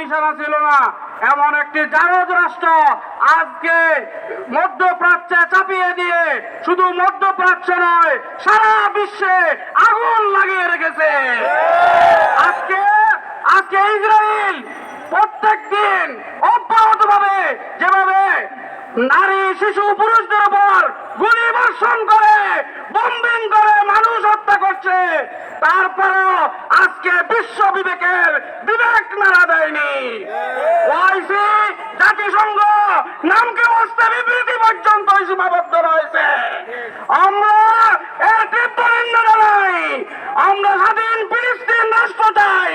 নিশানা ছিল না। এমন একটি জারজ রাষ্ট্র আজকে মধ্যপ্রাচ্যে চাপিয়ে দিয়ে শুধু মধ্যপ্রাচ্য নয়, সারা বিশ্বে আগুন লাগিয়ে রেখেছে। আজকে আজকে ইসরায়েল প্রত্যেক দিন অব্যাহত ভাবে যেভাবে নারী, শিশু, পুরুষদের উপর গুলি বর্ষণ করে বম্বিং করে মানুষ হত্যা করছে, তারপরেও আজকে বিশ্ব ওয়াইসি জাতিসংঘ নামকে বসতে বিবৃতি পর্যন্ত সীমাবদ্ধ রয়েছে। আমরা এর তীব্র নিন্দা জানাই। আমরা স্বাধীন ফিলিস্তিন রাষ্ট্র চাই।